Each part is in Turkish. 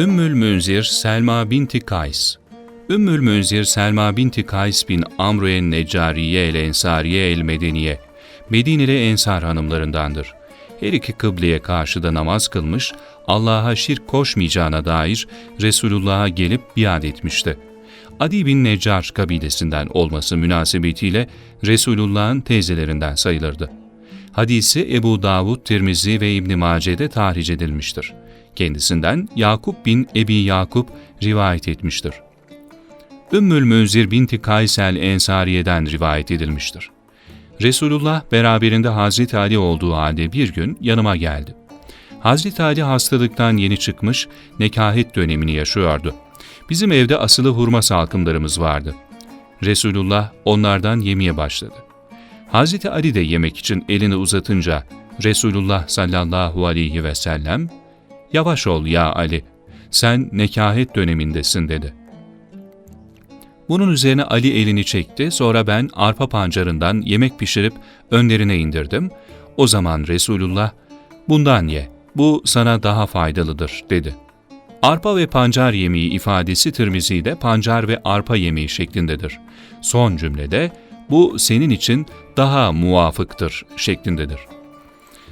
Ümmül Münzir Selma binti Kays Ümmül Münzir Selma binti Kays bin Amru'en Neccariye el Ensariye el Medeniye Medine'li Ensar hanımlarındandır. Her iki kıbleye karşı da namaz kılmış, Allah'a şirk koşmayacağına dair Resulullah'a gelip biat etmişti. Adi bin Neccar kabilesinden olması münasebetiyle Resulullah'ın teyzelerinden sayılırdı. Hadisi Ebu Davud, Tirmizi ve İbn Mace'de tahric edilmiştir. Kendisinden Yakup bin Ebi Yakup rivayet etmiştir. Ümmül Münzir binti Kaysel Ensariye'den rivayet edilmiştir. Resulullah beraberinde Hazreti Ali olduğu halde bir gün yanıma geldi. Hazreti Ali hastalıktan yeni çıkmış, nekahet dönemini yaşıyordu. Bizim evde asılı hurma salkımlarımız vardı. Resulullah onlardan yemeye başladı. Hazreti Ali de yemek için elini uzatınca Resulullah sallallahu aleyhi ve sellem ''Yavaş ol ya Ali, sen nekahet dönemindesin.'' dedi. Bunun üzerine Ali elini çekti, sonra ben arpa pancarından yemek pişirip önlerine indirdim. O zaman Resulullah, ''Bundan ye, bu sana daha faydalıdır.'' dedi. Arpa ve pancar yemeği ifadesi Tirmizi'de pancar ve arpa yemeği şeklindedir. Son cümlede, bu senin için daha muvafıktır şeklindedir.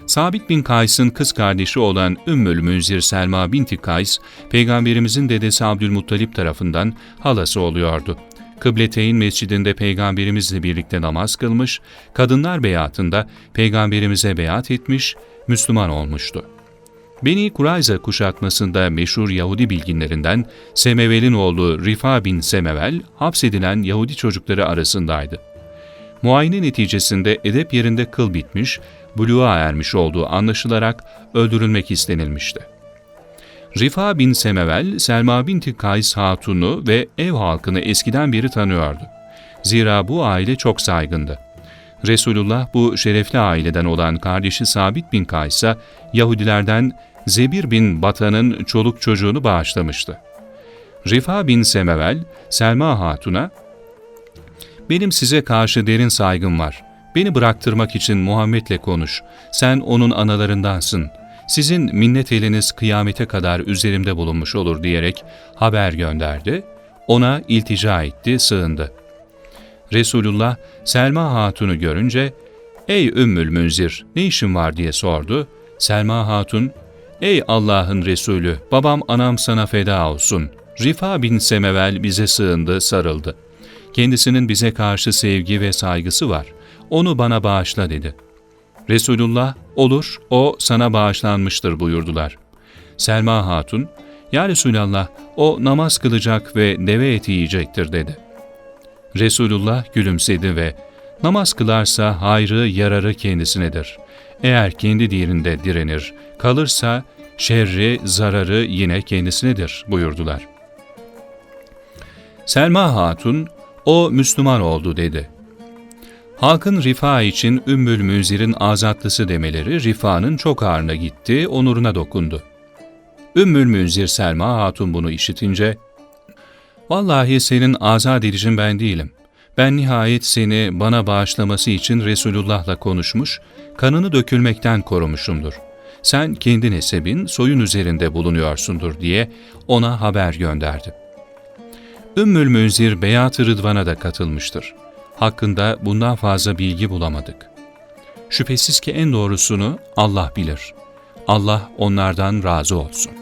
Sabit bin Kays'ın kız kardeşi olan Ümmül Münzir Selma binti Kays, Peygamberimizin dedesi Abdülmuttalip tarafından halası oluyordu. Kıbleteyn mescidinde Peygamberimizle birlikte namaz kılmış, kadınlar beyatında Peygamberimize beyat etmiş, Müslüman olmuştu. Beni Kurayza kuşatmasında meşhur Yahudi bilginlerinden Semevel'in oğlu Rifa bin Semevel hapsedilen Yahudi çocukları arasındaydı. Muayene neticesinde edep yerinde kıl bitmiş, buluğa ermiş olduğu anlaşılarak öldürülmek istenilmişti. Rifa bin Semevel, Selma binti Kays Hatun'u ve ev halkını eskiden beri tanıyordu. Zira bu aile çok saygındı. Resulullah bu şerefli aileden olan kardeşi Sabit bin Kays'a Yahudilerden Zebir bin Batan'ın çoluk çocuğunu bağışlamıştı. Rifa bin Semevel, Selma Hatun'a, ''Benim size karşı derin saygım var. Beni bıraktırmak için Muhammed'le konuş. Sen onun analarındansın. Sizin minnet eliniz kıyamete kadar üzerimde bulunmuş olur.'' diyerek haber gönderdi. Ona iltica etti, sığındı. Resulullah Selma Hatun'u görünce, ''Ey Ümmül Münzir, ne işin var?'' diye sordu. Selma Hatun, ''Ey Allah'ın Resulü, babam anam sana feda olsun. Rifa bin Semevel bize sığındı, sarıldı. Kendisinin bize karşı sevgi ve saygısı var. Onu bana bağışla.'' dedi. Resulullah, ''Olur, o sana bağışlanmıştır.'' buyurdular. Selma Hatun, ''Ya Resulallah, o namaz kılacak ve deve eti yiyecektir.'' dedi. Resulullah gülümsedi ve namaz kılarsa hayrı yararı kendisinedir. Eğer kendi dininde direnir, kalırsa şerri zararı yine kendisinedir buyurdular. Selma Hatun, o Müslüman oldu dedi. Halkın Rifa için Ümmül Münzir'in azatlısı demeleri Rifa'nın çok ağırına gitti, onuruna dokundu. Ümmül Münzir Selma Hatun bunu işitince, Vallahi senin azat edicin ben değilim. Ben nihayet seni bana bağışlaması için Resulullah'la konuşmuş, kanını dökülmekten korumuşumdur. Sen kendi nesebin, soyun üzerinde bulunuyorsundur diye ona haber gönderdi. Ümmül Münzir Beyat-ı Rıdvan'a da katılmıştır. Hakkında bundan fazla bilgi bulamadık. Şüphesiz ki en doğrusunu Allah bilir. Allah onlardan razı olsun.